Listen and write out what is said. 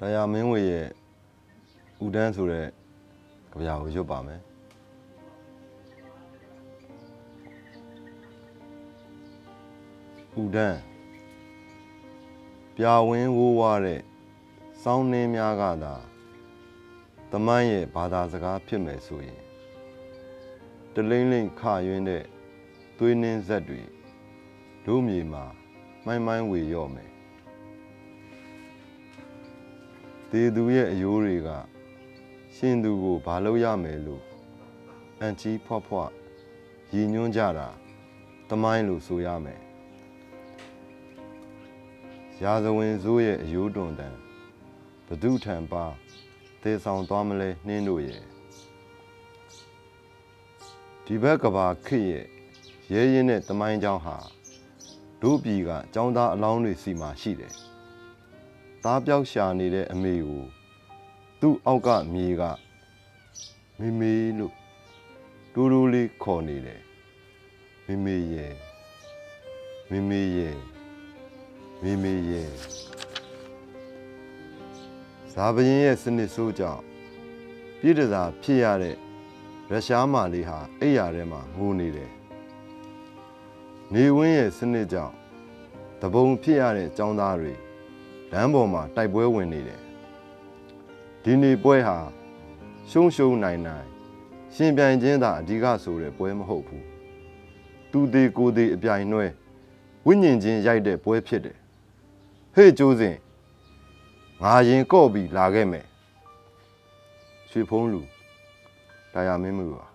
တရားမင်းဝေရဲ့ဦးတန်းဆိုတဲ့ကြပြာကိုရွတ်ပါမယ်ဦးတန်းပြာဝင်းဝိုးဝါတဲ့စောင်းနှင်းများကသာတမန်းရဲ့ဘာသာစကားဖြစ်မယ်ဆိုရင်တလိမ့်လိမ့်ခယွင်းတဲ့သွေးနှင်းဆက်တွေတို့မြေမှာမိုင်းမိုင်းဝေရော့မယ် သေသူရဲ့အယိုးတွေက ရှင်သူကိုဘာလို့ရမယ်လို့အန်ကြီးဖွားဖွားရည်ညွှန်းကြတာတမိုင်းလို့ဆိုရမယ်ရာဇဝင်ဇိုးရဲ့အယိုးတွန်တန်ဘဒုထံပါသေဆောင်သွားမလဲနှင်းတို့ရဲ့ဒီဘက်ကဘာခစ်ရဲ့ရဲရင်တဲ့တမိုင်းကြောင်းဟာတို့ပြည်ကចောင်းသားအလောင်းတွေစီမှာရှိတယ် သားပြောက်ရှာနေတဲ့အမေကိုသူ့အောက်ကမြေကမေမေလို့တိုးတိုးလေးခေါ်နေတယ်မေမေရဲ့မေမေရဲ့မေမေရဲ့ဇာပရင်ရဲ့စနစ်ဆိုးကြောင့်ပြည်တစားဖြစ်ရတဲ့ရုရှားမာလေးဟာအိယာထဲမှာငိုနေတယ်နေဝင်းရဲ့စနစ်ကြောင့်တပုံဖြစ်ရတဲ့ចောင်းသားတွေ လမ်းပေါ်မှာတိုက်ပွဲဝင်နေတယ်ဒီနေ့ပွဲဟာရှုံးရှုံးနိုင်နိုင်ရှင်ပြိုင်ခြင်းသာအဓိကဆိုတဲ့ပွဲမဟုတ်ဘူးသူသေးကိုသေးအပြိုင်နှွဲဝိညာဉ်ချင်းရိုက်တဲ့ပွဲဖြစ်တယ်ဟေ့ကျိုးစဉ်ငါရင်ကော့ပြီးလာခဲ့မယ်ရွှေဖုံးလူဒါရမင်းမူပါ